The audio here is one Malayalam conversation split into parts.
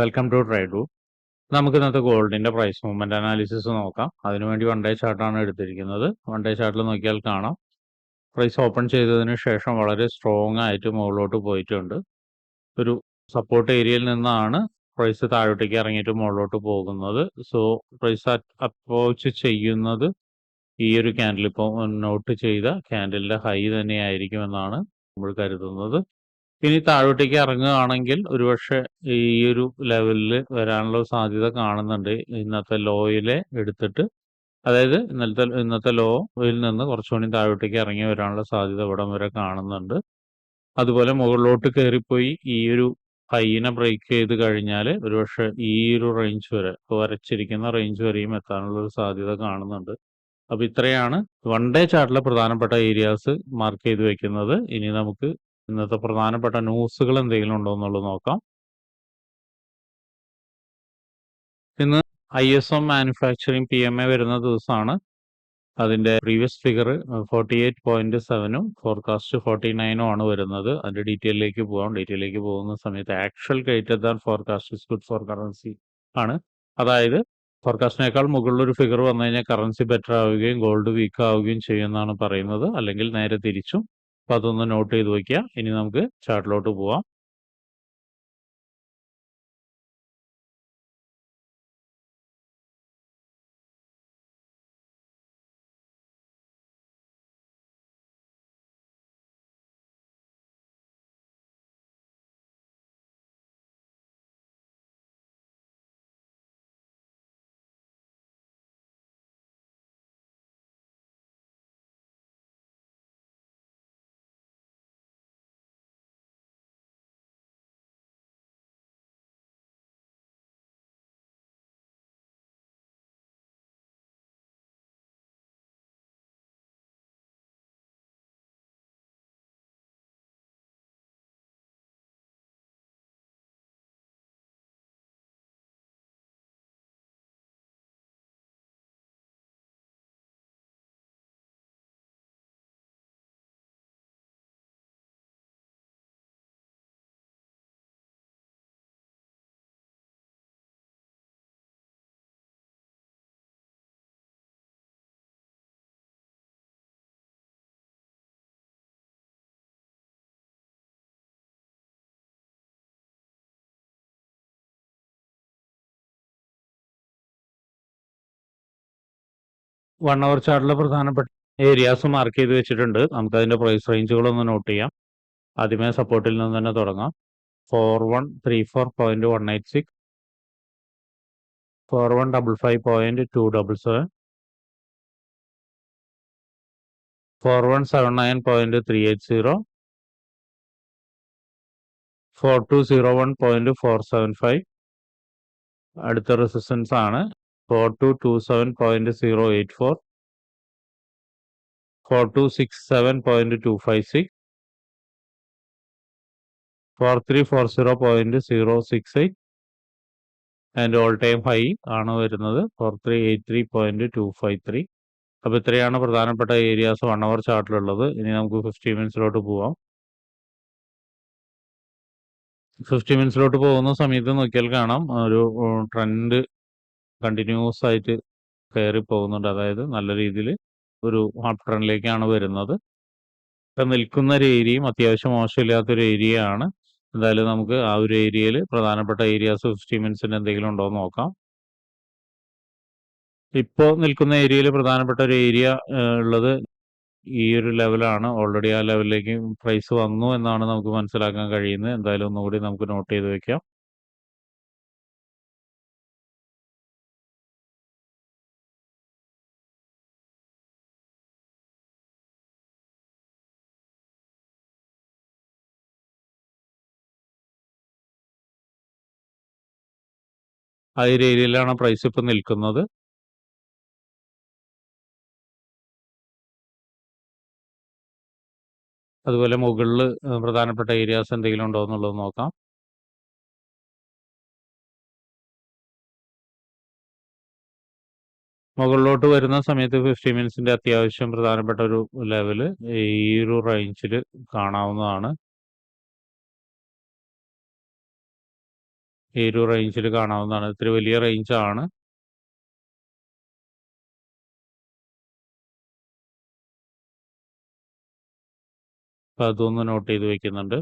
വെൽക്കം ടു ട്രൈഡു നമുക്ക് ഇന്നത്തെ ഗോൾഡിന്റെ പ്രൈസ് മൂവ്മെന്റ് അനാലിസിസ് നോക്കാം. അതിനുവേണ്ടി വൺ ഡേ ചാർട്ടാണ് എടുത്തിരിക്കുന്നത്. വൺ ഡേ ചാർട്ടിൽ നോക്കിയാൽ കാണാം. പ്രൈസ് ഓപ്പൺ ചെയ്തതിന് ശേഷം വളരെ സ്ട്രോങ് ആയിട്ട് മുകളിലോട്ട് പോയിട്ടുണ്ട്. ഒരു സപ്പോർട്ട് ഏരിയയിൽ നിന്നാണ് പ്രൈസ് താഴോട്ടേക്ക് ഇറങ്ങിയിട്ട് മുകളിലോട്ട് പോകുന്നത്. സോ പ്രൈസ് അപ്രോച്ച് ചെയ്യുന്നത് ഈ ഒരു ക്യാൻഡിൽ ഇപ്പോൾ നോട്ട് ചെയ്ത ക്യാൻഡിലിന്റെ ഹൈ തന്നെയായിരിക്കും എന്നാണ് നമ്മൾ കരുതുന്നത്. ഇനി താഴോട്ടേക്ക് ഇറങ്ങുകയാണെങ്കിൽ ഒരുപക്ഷെ ഈ ഒരു ലെവലിൽ വരാനുള്ള സാധ്യത കാണുന്നുണ്ട്. ഇന്നത്തെ ലോയിലെ എടുത്തിട്ട്. അതായത് ഇന്നലത്തെ ഇന്നത്തെ ലോയിൽ നിന്ന് കുറച്ചുകൂടി താഴോട്ടേക്ക് ഇറങ്ങി വരാനുള്ള സാധ്യത ഇവിടം വരെ കാണുന്നുണ്ട്. അതുപോലെ മുകളിലോട്ട് കയറിപ്പോയി ഈ ഒരു ഹൈനെ ബ്രേക്ക് ചെയ്ത് കഴിഞ്ഞാൽ ഒരുപക്ഷെ ഈ ഒരു റേഞ്ച് വരെ വരച്ചിരിക്കുന്ന റേഞ്ച് വരെയും എത്താനുള്ള ഒരു സാധ്യത കാണുന്നുണ്ട്. അപ്പൊ ഇത്രയാണ്. വൺ ഡേ ചാർട്ടിലെ പ്രധാനപ്പെട്ട ഏരിയാസ് മാർക്ക് ചെയ്ത് വെക്കുന്നത്. ഇനി നമുക്ക് ഇന്നത്തെ പ്രധാനപ്പെട്ട ന്യൂസുകൾ എന്തെങ്കിലും ഉണ്ടോ എന്നുള്ളത് നോക്കാം. ഇന്ന് I S M manufacturing P M A വരുന്ന ദിവസമാണ്. അതിന്റെ previous figure forty eight point സെവനും forecast forty നയനും ആണ് വരുന്നത്. അതിന്റെ ഡീറ്റെയിലേക്ക് പോകാം. ഡീറ്റെയിലേക്ക് പോകുന്ന സമയത്ത് actual greater than forecast is good for currency ആണ്. അതായത് ഫോർകാസ്റ്റിനേക്കാൾ മുകളിലൊരു ഫിഗർ വന്നു കഴിഞ്ഞാൽ കറൻസി ബെറ്റർ ആവുകയും ഗോൾഡ് വീക്ക് ആവുകയും ചെയ്യുമെന്നാണ് പറയുന്നത്. അല്ലെങ്കിൽ നേരെ തിരിച്ചും അപ്പൊ അതൊന്ന് നോട്ട് ചെയ്ത് വയ്ക്കുക ഇനി നമുക്ക് ചാർട്ടിലോട്ട് പോവാം. വൺ അവർ ചാർട്ടിലെ പ്രധാനപ്പെട്ട ഏരിയാസ് മാർക്ക് ചെയ്ത് വെച്ചിട്ടുണ്ട്. നമുക്ക് അതിന്റെ പ്രൈസ് റേഞ്ചുകളൊന്ന് നോട്ട് ചെയ്യാം. ആദ്യമേ സപ്പോർട്ടിൽ നിന്ന് തന്നെ തുടങ്ങാം. Four one three four point one eight six four one double five point two double seven four one seven nine point three eight zero four two zero one point four seven five അടുത്ത റെസിസ്റ്റൻസ് ആണ്. Four two two seven point zero eight four four two six seven point two five six four three four zero point zero six eight and all time high ആണ് വരുന്നത് four three eight three point two five three അപ്പോൾ ഇത്രയാണ് പ്രധാനപ്പെട്ട ഏരിയാസ് വൺ അവർ ചാർട്ടിലുള്ളത് ഇനി നമുക്ക് ഫിഫ്റ്റി മിനിറ്റ്സിലോട്ട് പോവാം. ഫിഫ്റ്റി മിനിറ്റ്സിലോട്ട് പോകുന്ന സമയത്ത് നോക്കിയാൽ കാണാം. ഒരു ട്രെൻഡ് കണ്ടിന്യൂസ് ആയിട്ട് കയറി പോകുന്നുണ്ട്. അതായത് നല്ല രീതിയിൽ ഒരു ഹാർട്ട് ട്രെൻഡിലേക്കാണ് വരുന്നത്. ഇപ്പം നിൽക്കുന്ന ഒരു ഏരിയയും അത്യാവശ്യം മോശമില്ലാത്തൊരു ഏരിയ ആണ് എന്തായാലും നമുക്ക് ആ ഒരു ഏരിയയിൽ പ്രധാനപ്പെട്ട ഏരിയാസ് ഫിഫ്റ്റി മിനിറ്റ്സിന് എന്തെങ്കിലും ഉണ്ടോ എന്ന് നോക്കാം. ഇപ്പോൾ നിൽക്കുന്ന ഏരിയയിൽ പ്രധാനപ്പെട്ട ഒരു ഏരിയ ഉള്ളത് ഈ ഒരു ലെവലാണ്. ഓൾറെഡി ആ ലെവലിലേക്ക് പ്രൈസ് വന്നു എന്നാണ് നമുക്ക് മനസ്സിലാക്കാൻ കഴിയുന്നത്. എന്തായാലും ഒന്നുകൂടി നമുക്ക് നോട്ട് ചെയ്ത് വെക്കാം. ആ ഒരു ഏരിയയിലാണ് പ്രൈസ് ഇപ്പം നിൽക്കുന്നത്. അതുപോലെ മുകളിൽ പ്രധാനപ്പെട്ട ഏരിയാസ് എന്തെങ്കിലും ഉണ്ടോ എന്നുള്ളത് നോക്കാം. മുകളിലോട്ട് വരുന്ന സമയത്ത് ഫിഫ്റ്റി മിനിറ്റ്സിന്റെ അത്യാവശ്യം പ്രധാനപ്പെട്ട ഒരു ലെവൽ ഈ ഒരു റേഞ്ചിൽ കാണാവുന്നതാണ്. ഈ ഒരു റേഞ്ചിൽ കാണാവുന്നതാണ്. ഇത്തിരി വലിയ റേഞ്ചാണ്. അപ്പൊ അതൊന്ന് നോട്ട് ചെയ്ത് വെക്കുന്നുണ്ട്.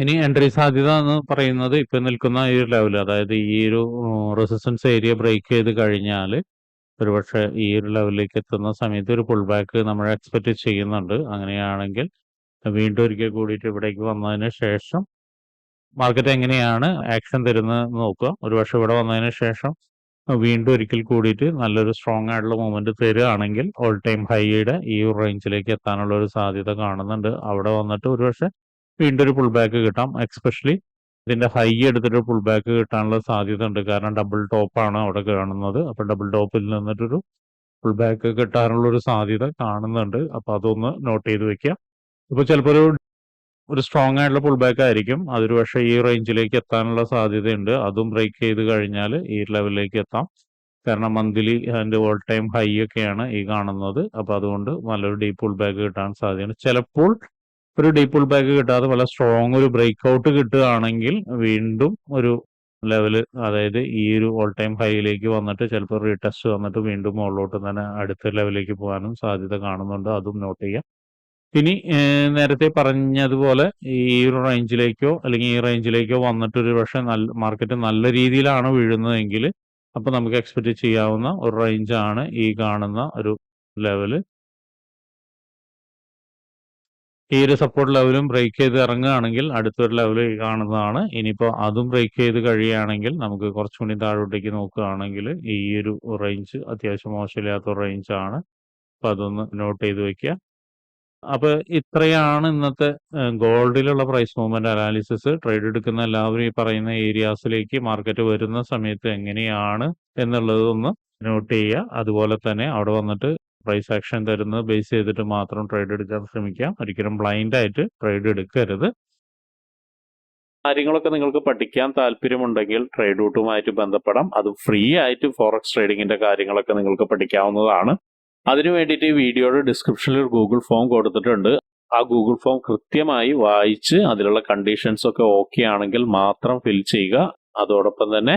ഇനി എൻട്രി സാധ്യത എന്ന് പറയുന്നത് ഇപ്പൊ നിൽക്കുന്ന ഈ ഒരു ലെവൽ അതായത് ഈ ഒരു റെസിസ്റ്റൻസ് ഏരിയ ബ്രേക്ക് ചെയ്ത് കഴിഞ്ഞാൽ ഒരുപക്ഷെ ഈ ഒരു ലെവലിലേക്ക് എത്തുന്ന സമയത്ത് ഒരു പുൾ ബാക്ക് നമ്മൾ എക്സ്പെക്ട് ചെയ്യുന്നുണ്ട്. അങ്ങനെയാണെങ്കിൽ വീണ്ടും ഒരിക്കൽ കൂടിയിട്ട് ഇവിടേക്ക് വന്നതിന് ശേഷം മാർക്കറ്റ് എങ്ങനെയാണ് ആക്ഷൻ തരുന്നത് നോക്കുക. ഒരുപക്ഷെ ഇവിടെ വന്നതിന് ശേഷം വീണ്ടും ഒരിക്കൽ കൂടിയിട്ട് നല്ലൊരു സ്ട്രോങ് ആയിട്ടുള്ള മൂവ്മെന്റ് തരുകയാണെങ്കിൽ ഓൾ ടൈം ഹൈയുടെ ഈ റേഞ്ചിലേക്ക് എത്താനുള്ള ഒരു സാധ്യത കാണുന്നുണ്ട്. അവിടെ വന്നിട്ട് ഒരുപക്ഷെ വീണ്ടും ഒരു പുൾ ബാക്ക് കിട്ടാം. എക്സ്പെഷ്യലി ഇതിന്റെ ഹൈ എടുത്തിട്ട് പുൾ ബാക്ക് കിട്ടാനുള്ള സാധ്യത ഉണ്ട്. കാരണം ഡബിൾ ടോപ്പാണ് അവിടെ കാണുന്നത്. അപ്പൊ ഡബിൾ ടോപ്പിൽ നിന്നിട്ടൊരു പുൾ ബാക്ക് കിട്ടാനുള്ള ഒരു സാധ്യത കാണുന്നുണ്ട്. അപ്പൊ അതൊന്ന് നോട്ട് ചെയ്ത് വെക്കാം ഇപ്പൊ ചിലപ്പോൾ ഒരു ഒരു സ്ട്രോങ് ആയിട്ടുള്ള പുൾ ബാക്ക് ആയിരിക്കും. അതൊരു പക്ഷേ ഈ റേഞ്ചിലേക്ക് എത്താനുള്ള സാധ്യതയുണ്ട്. അതും ബ്രേക്ക് ചെയ്ത് കഴിഞ്ഞാൽ ഈ ലെവലിലേക്ക് എത്താം. കാരണം മന്ത്ലി അതിന്റെ ഓൾ ടൈം ഹൈ ഒക്കെയാണ് ഈ കാണുന്നത്. അപ്പൊ അതുകൊണ്ട് നല്ലൊരു ഡീപ്പ് പുൾ ബാക്ക് കിട്ടാൻ സാധ്യതയുണ്ട്. ചിലപ്പോൾ ഒരു ഡീപ്പ് പുൾ ബാക്ക് കിട്ടാതെ വളരെ സ്ട്രോങ് ഒരു ബ്രേക്ക് ഔട്ട് കിട്ടുകയാണെങ്കിൽ വീണ്ടും ഒരു ലെവൽ അതായത് ഈ ഒരു ഓൾ ടൈം ഹൈയിലേക്ക് വന്നിട്ട് ചിലപ്പോൾ റീടെസ്റ്റ് വന്നിട്ട് വീണ്ടും മുകളിലോട്ട് തന്നെ അടുത്ത ലെവലിലേക്ക് പോകാനും സാധ്യത കാണുന്നുണ്ട്. അതും നോട്ട് ചെയ്യാം ഇനി നേരത്തെ പറഞ്ഞതുപോലെ ഈ ഒരു റേഞ്ചിലേക്കോ അല്ലെങ്കിൽ ഈ റേഞ്ചിലേക്കോ വന്നിട്ട് ഒരു പക്ഷേ നല്ല മാർക്കറ്റ് നല്ല രീതിയിലാണ് വീഴുന്നതെങ്കിൽ അപ്പൊ നമുക്ക് എക്സ്പെക്റ്റ് ചെയ്യാവുന്ന ഒരു റേഞ്ചാണ് ഈ കാണുന്ന ഒരു ലെവൽ. ഈ ഒരു സപ്പോർട്ട് ലെവലും ബ്രേക്ക് ചെയ്ത് ഇറങ്ങുകയാണെങ്കിൽ അടുത്തൊരു ലെവൽ കാണുന്നതാണ്. ഇനിയിപ്പോൾ അതും ബ്രേക്ക് ചെയ്ത് കഴിയുകയാണെങ്കിൽ നമുക്ക് കുറച്ചുകൂടി താഴോട്ടേക്ക് നോക്കുകയാണെങ്കിൽ ഈ ഒരു റേഞ്ച് അത്യാവശ്യം മോശമില്ലാത്ത ഒരു ആണ് അപ്പോൾ അതൊന്ന് നോട്ട് ചെയ്ത് വെക്കുക. അപ്പോൾ ഇത്രയാണ് ഇന്നത്തെ ഗോൾഡിലുള്ള പ്രൈസ് മൂവ്മെന്റ് അനാലിസിസ്. ട്രേഡ് എടുക്കുന്ന എല്ലാവരും ഈ പറയുന്ന ഏരിയാസിലേക്ക് മാർക്കറ്റ് വരുന്ന സമയത്ത് എങ്ങനെയാണ് എന്നുള്ളതൊന്ന് നോട്ട് ചെയ്യുക. അതുപോലെ തന്നെ അവിടെ വന്നിട്ട് പ്രൈസ് ആക്ഷൻ തരുന്നത് ബേസ് ചെയ്തിട്ട് മാത്രം ട്രേഡ് എടുക്കാൻ ശ്രമിക്കാം ഒരിക്കലും ബ്ലൈൻഡ് ആയിട്ട് ട്രേഡ് എടുക്കരുത്. കാര്യങ്ങളൊക്കെ നിങ്ങൾക്ക് പഠിക്കാൻ താല്പര്യമുണ്ടെങ്കിൽ ട്രേഡ് റൂട്ടുമായിട്ട് ബന്ധപ്പെടാം. അത് ഫ്രീ ആയിട്ട് ഫോറക്സ് ട്രേഡിങ്ങിന്റെ കാര്യങ്ങളൊക്കെ നിങ്ങൾക്ക് പഠിക്കാവുന്നതാണ്. അതിനു വേണ്ടിയിട്ട് വീഡിയോയുടെ ഡിസ്ക്രിപ്ഷനിൽ ഒരു ഗൂഗിൾ ഫോം കൊടുത്തിട്ടുണ്ട്. ആ ഗൂഗിൾ ഫോം കൃത്യമായി വായിച്ച് അതിലുള്ള കണ്ടീഷൻസ് ഒക്കെ ഓക്കെ ആണെങ്കിൽ മാത്രം ഫിൽ ചെയ്യുക. അതോടൊപ്പം തന്നെ